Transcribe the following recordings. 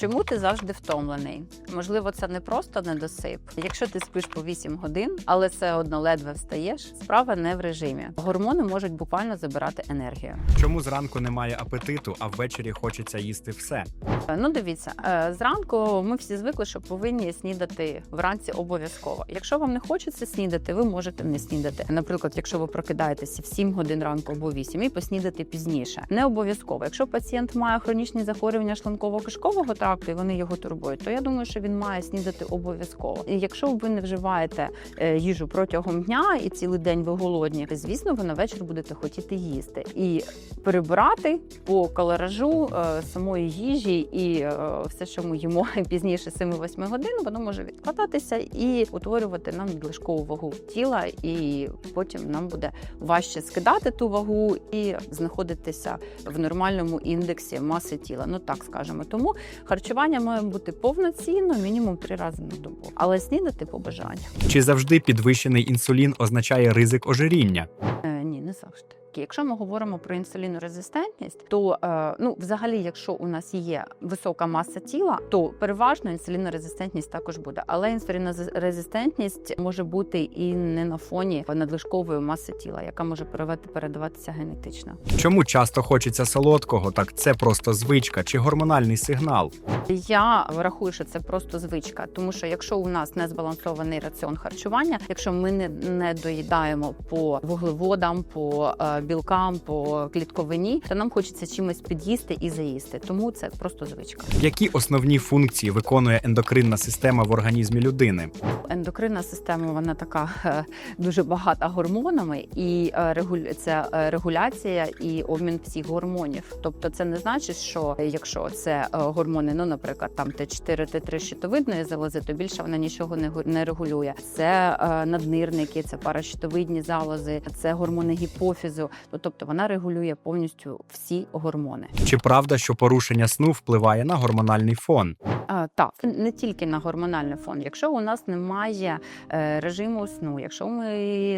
Чому ти завжди втомлений? Можливо, це не просто недосип. Якщо ти спиш по 8 годин, але все одно ледве встаєш, справа не в режимі. Гормони можуть буквально забирати енергію. Чому зранку немає апетиту, а ввечері хочеться їсти все? Е, Ну, дивіться, е, зранку ми всі звикли, що повинні снідати вранці обов'язково. Якщо вам не хочеться снідати, ви можете не снідати. Наприклад, якщо ви прокидаєтеся в 7 годин ранку або 8 і поснідати пізніше. Не обов'язково. Якщо пацієнт має хронічні захворювання шлунково-кишкового тракту і вони його турбують, то я думаю, що він має снідати обов'язково. І якщо ви не вживаєте е, їжу протягом дня і цілий день ви голодні, звісно, ви на вечір будете хотіти їсти і перебирати по калоражу е, самої їжі і е, все, що ми їмо пізніше 7-8 годин, воно може відкладатися і утворювати нам надлишкову вагу тіла, і потім нам буде важче скидати ту вагу і знаходитися в нормальному індексі маси тіла. Ну так скажемо. Тому харчування має бути повноцінно, мінімум три рази на добу, але снідати по бажанню. Чи завжди підвищений інсулін означає ризик ожиріння? Е, ні, не завжди. Якщо ми говоримо про інсулінорезистентність, то е, ну, взагалі, якщо у нас є висока маса тіла, то переважно інсулінорезистентність також буде. Але інсулінорезистентність може бути і не на фоні надлишкової маси тіла, яка може передаватися генетично. Чому часто хочеться солодкого? Так це просто звичка чи гормональний сигнал? Я рахую, що це просто звичка, тому що якщо у нас не збалансований раціон харчування, якщо ми не, не доїдаємо по вуглеводам, по е, білкам, по клітковині, то нам хочеться чимось під'їсти і заїсти. Тому це просто звичка. Які основні функції виконує ендокринна система в організмі людини? Ендокринна система вона така е, дуже багата гормонами, і е, це е, регуляція і обмін всіх гормонів. Тобто, це не значить, що якщо це гормони, ну наприклад, там Т4, Т3 щитовидної залози, то більше вона нічого не гу- регулює. Це наднирники, це паращитовидні залози, це гормони гіпофізу. Ну, тобто вона регулює повністю всі гормони. Чи правда, що порушення сну впливає на гормональний фон? А, так, не тільки на гормональний фон. Якщо у нас немає е, режиму сну, якщо ми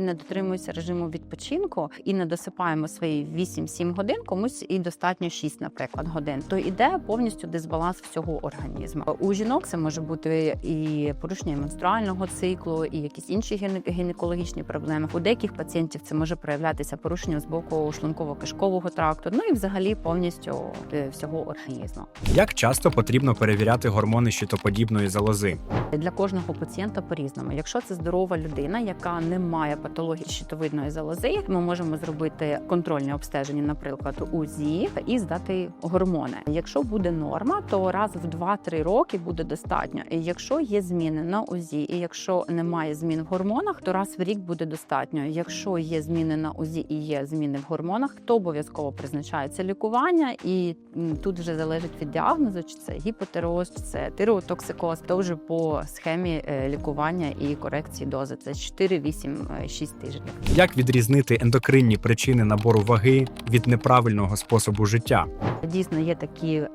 не дотримуємося режиму відпочинку і не досипаємо свої 8-7 годин, комусь і достатньо 6, наприклад, годин, то йде повністю дисбаланс всього організму. У жінок це може бути і порушення менструального циклу, і якісь інші гіне- гінекологічні проблеми. У деяких пацієнтів це може проявлятися порушенням з боку шлунково-кишкового тракту, ну і взагалі повністю е, всього організму. Як часто потрібно перевіряти гормони щитоподібної залози? Для кожного пацієнта по-різному. Якщо це здорова людина, яка не має патології щитовидної залози, ми можемо зробити контрольні обстеження, наприклад, УЗІ, і здати гормони. Якщо буде норма, то раз в 2-3 роки буде достатньо. І якщо є зміни на УЗІ, і якщо немає змін в гормонах, то раз в рік буде достатньо. Якщо є зміни на УЗІ і є зміни в гормонах, то обов'язково призначається лікування, і тут вже залежить від діагнозу, чи це гіпотероз, чи це тиреотоксикоз, то вже по схемі е, лікування і корекції дози. Це 4, 8, 6 тижнів. Як відрізнити ендокринні причини набору ваги від неправильного способу життя? Дійсно, є такі е,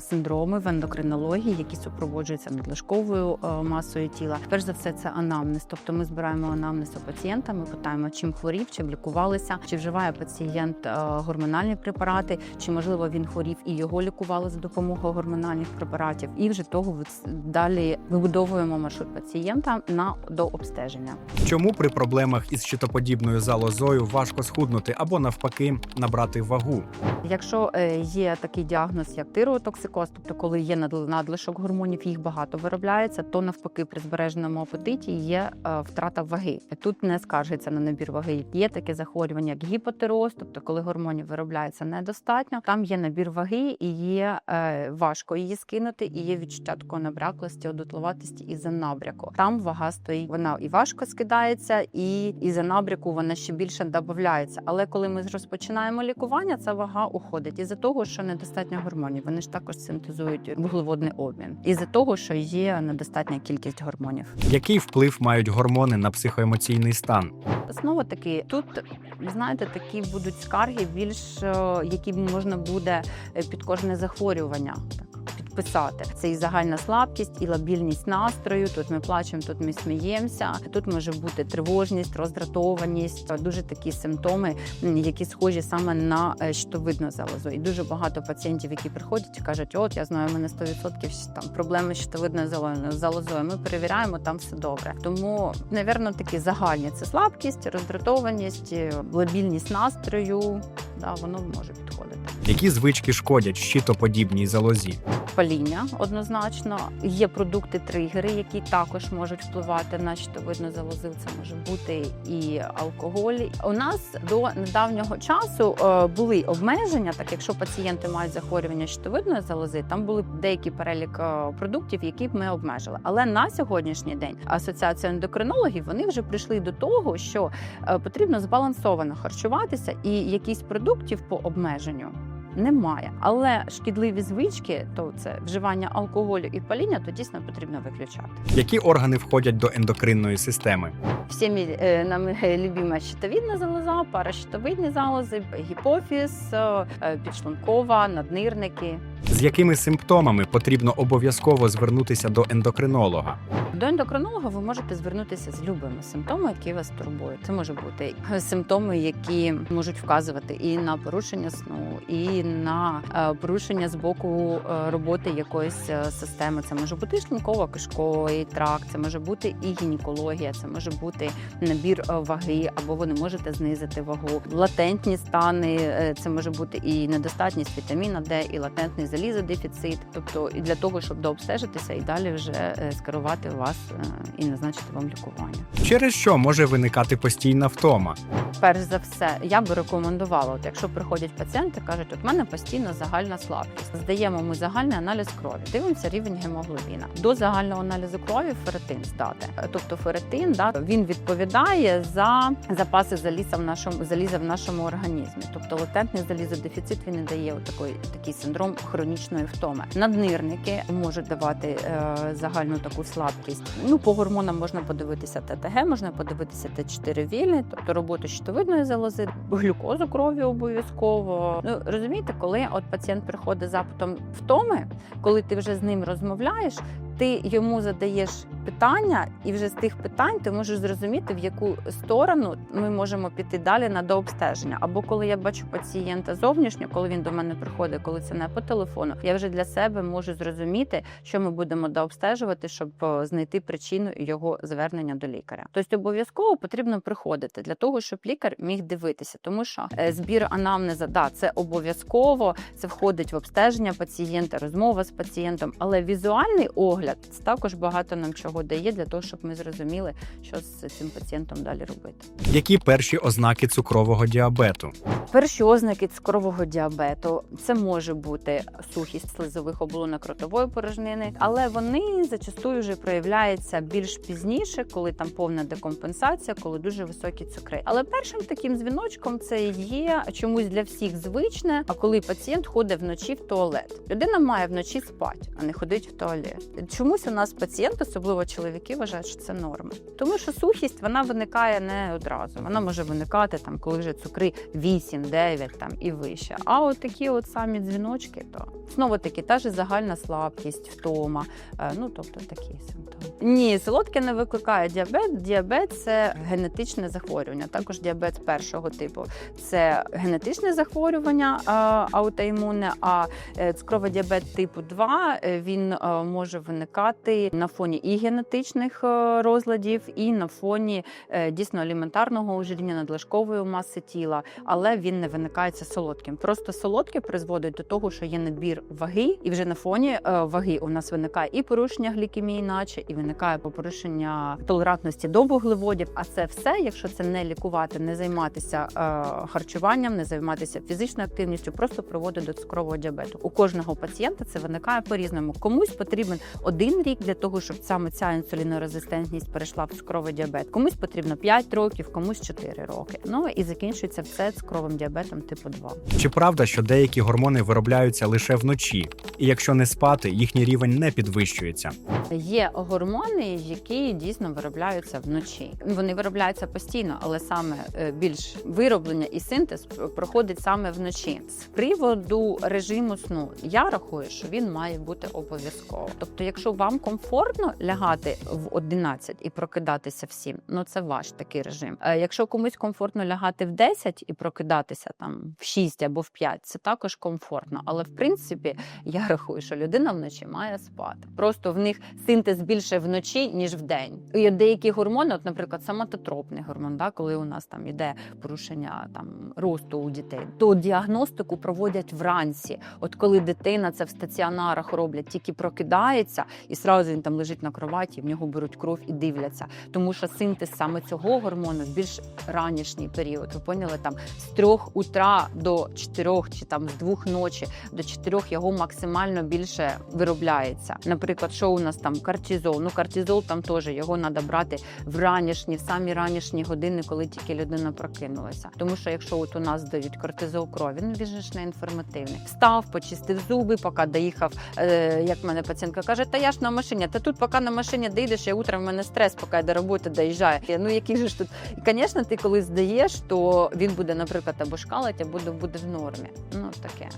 синдроми в ендокринології, які супроводжуються надлишковою е, масою тіла. Перш за все, це анамнез. Тобто ми збираємо анамнез у пацієнта. Ми питаємо, чим хворів, чим лікувалися, чи вживає пацієнт е, гормональні препарати, чи можливо він хворів і його лікували за допомогою гормональних препаратів. І вже того далі вибудовуємо маршрут пацієнта на до обстеження. Чому при проблемах із щитоподібною залозою важко схуднути або навпаки набрати вагу? Якщо е, є такий діагноз, як тиреотоксикоз, тобто коли є надлишок гормонів, їх багато виробляється, то навпаки при збереженому апетиті є е, втрата ваги. Тут не скаржиться на набір ваги. Є таке захворювання, як гіпотероз, тобто коли гормонів виробляється недостатньо. Там є набір ваги і є е, важко її скинути, і є відчуття такої набряклості, одутловатості і за набряку. Там вага стоїть, вона і важко скидається, і, і за набряку вона ще більше додається. Але коли ми розпочинаємо лікування, ця вага уходить із-за того, що недостатньо гормонів. Вони ж також синтезують вуглеводний обмін, із-за того, що є недостатня кількість гормонів. Який вплив мають гормони на психоемоційний стан? Знову таки, тут знаєте, такі будуть скарги, більш е, які можна буде е, під кожне захворювання описати. Це і загальна слабкість, і лабільність настрою. Тут ми плачемо, тут ми сміємося. Тут може бути тривожність, роздратованість, дуже такі симптоми, які схожі саме на е, щитовидну залозу. І дуже багато пацієнтів, які приходять кажуть, от я знаю, у мене 100% там проблеми з щитовидною зало- залозою. Ми перевіряємо, там все добре. Тому, напевно, такі загальні це слабкість, роздратованість, е, лабільність настрою. Да, воно може підходити. Які звички шкодять щитоподібній залозі? Паління однозначно. Є продукти-тригери, які також можуть впливати на щитовидну залозу. Це може бути і алкоголь. У нас до недавнього часу е, були обмеження, так якщо пацієнти мають захворювання щитовидної залози, там були деякий перелік е, продуктів, які б ми обмежили. Але на сьогоднішній день асоціація ендокринологів вони вже прийшли до того, що е, потрібно збалансовано харчуватися, і якісь продуктів по обмеженню немає. Але шкідливі звички, то це вживання алкоголю і паління, то дійсно потрібно виключати. Які органи входять до ендокринної системи? Всіми е, нам е, любима щитовідна залоза, паращитовидні залози, гіпофіз, е, підшлункова, наднирники. З якими симптомами потрібно обов'язково звернутися до ендокринолога? До ендокринолога ви можете звернутися з любими симптомами, які вас турбують. Це може бути симптоми, які можуть вказувати і на порушення сну, і на е, порушення з боку е, роботи якоїсь е, системи. Це може бути шлунково кишковий тракт, це може бути і гінекологія, це може бути набір ваги, або ви не можете знизити вагу. Латентні стани, це може бути і недостатність вітаміна Д, і латентний залізодефіцит. Тобто, і для того, щоб дообстежитися і далі вже е, скерувати вас е, і назначити вам лікування. Через що може виникати постійна втома? Перш за все, я би рекомендувала, от якщо приходять пацієнти, кажуть, от в мене постійно загальна слабкість. Здаємо ми загальний аналіз крові, дивимося рівень гемоглобіна. До загального аналізу крові ферритин здати. Е, Тобто ферритин да, він відповідає за запаси заліза в нашому заліза в нашому організмі. Тобто латентний залізодефіцит він не дає такий, такий синдром хронічної втоми. Наднирники можуть давати е, загальну таку слабкість. Ну по гормонам можна подивитися ТТГ, можна подивитися Т4 вільний, тобто роботу щитовидної залози, глюкозу крові обов'язково. Ну розумієте, коли от пацієнт приходить з запитом втоми, коли ти вже з ним розмовляєш. Ти йому задаєш питання, і вже з тих питань ти можеш зрозуміти, в яку сторону ми можемо піти далі на дообстеження. Або коли я бачу пацієнта зовнішньо, коли він до мене приходить, коли це не по телефону, я вже для себе можу зрозуміти, що ми будемо дообстежувати, щоб знайти причину його звернення до лікаря. Тобто обов'язково потрібно приходити для того, щоб лікар міг дивитися, тому що е, збір анамнеза, да, це обов'язково, це входить в обстеження пацієнта, розмова з пацієнтом, але візуальний огляд це також багато нам чого дає для того, щоб ми зрозуміли, що з цим пацієнтом далі робити. Які перші ознаки цукрового діабету? Перші ознаки цукрового діабету це може бути сухість слизових оболонок ротової порожнини, але вони зачастую вже проявляються більш пізніше, коли там повна декомпенсація, коли дуже високі цукри. Але першим таким дзвіночком це є чомусь для всіх звичне. А коли пацієнт ходить вночі в туалет, людина має вночі спати, а не ходить в туалет. Чомусь у нас пацієнти, особливо чоловіки, вважають, що це норма. Тому що сухість вона виникає не одразу. Вона може виникати там, коли вже цукри 8, 9 там і вище. А от такі от самі дзвіночки, то знову таки та ж загальна слабкість, втома. Е, Ну тобто такі симптоми. Ні, солодке не викликає діабет. Діабет це генетичне захворювання. Також діабет першого типу це генетичне захворювання а, аутоімунне. А е, цукровий діабет типу 2 е, він е, може виникати на фоні і генетичних е, розладів, і на фоні е, дійсно аліментарного ожиріння надлишкової маси тіла, але він не виникається солодким. Просто солодке призводить до того, що є набір ваги, і вже на фоні е, ваги у нас виникає і порушення глікемії, наче і виникає порушення толерантності до вуглеводів. А це все, якщо це не лікувати, не займатися харчуванням, не займатися фізичною активністю, просто приводить до цукрового діабету. У кожного пацієнта це виникає по-різному. Комусь потрібен один рік для того, щоб саме ця інсулінорезистентність перейшла в цукровий діабет. Комусь потрібно 5 років, комусь 4 роки. Ну і закінчується все цукровим діабетом типу 2. Чи правда, що деякі гормони виробляються лише вночі, і якщо не спати, їхній рівень не підвищується? Є гормони. які дійсно виробляються вночі. Вони виробляються постійно, але саме е, більш вироблення і синтез проходить саме вночі. З приводу режиму сну я рахую, що він має бути обов'язково. Тобто, якщо вам комфортно лягати в 11 і прокидатися в 7, ну це ваш такий режим. Е, Якщо комусь комфортно лягати в 10 і прокидатися там в 6 або в 5, це також комфортно. Але в принципі я рахую, що людина вночі має спати. Просто в них синтез більше вночі, ніж в день. І деякі гормони, от, наприклад, самототропний гормон, да, коли у нас там іде порушення там росту у дітей, то діагностику проводять вранці. От коли дитина це в стаціонарах роблять, тільки прокидається, і сразу він там лежить на кроваті, в нього беруть кров і дивляться. Тому що синтез саме цього гормону в більш ранішній період. Ви поняли там з трьох утра до чотирьох, чи там з двох ночі до чотирьох його максимально більше виробляється. Наприклад, що у нас там кортизол. Ну кортизол там теж його треба брати в ранішні, в самі ранішні години, коли тільки людина прокинулася. Тому що якщо от у нас дають кортизол крові, ну він ж не інформативний. Встав, почистив зуби, поки доїхав. Е, як мене пацієнтка каже, та я на машині. Та тут, поки на машині доїдеш, я утром в мене стрес, поки я до роботи доїжджаю. Ну який же ж тут? І, звісно, ти коли здаєш, то він буде, наприклад, або шкалить, або буде в нормі. Ну таке.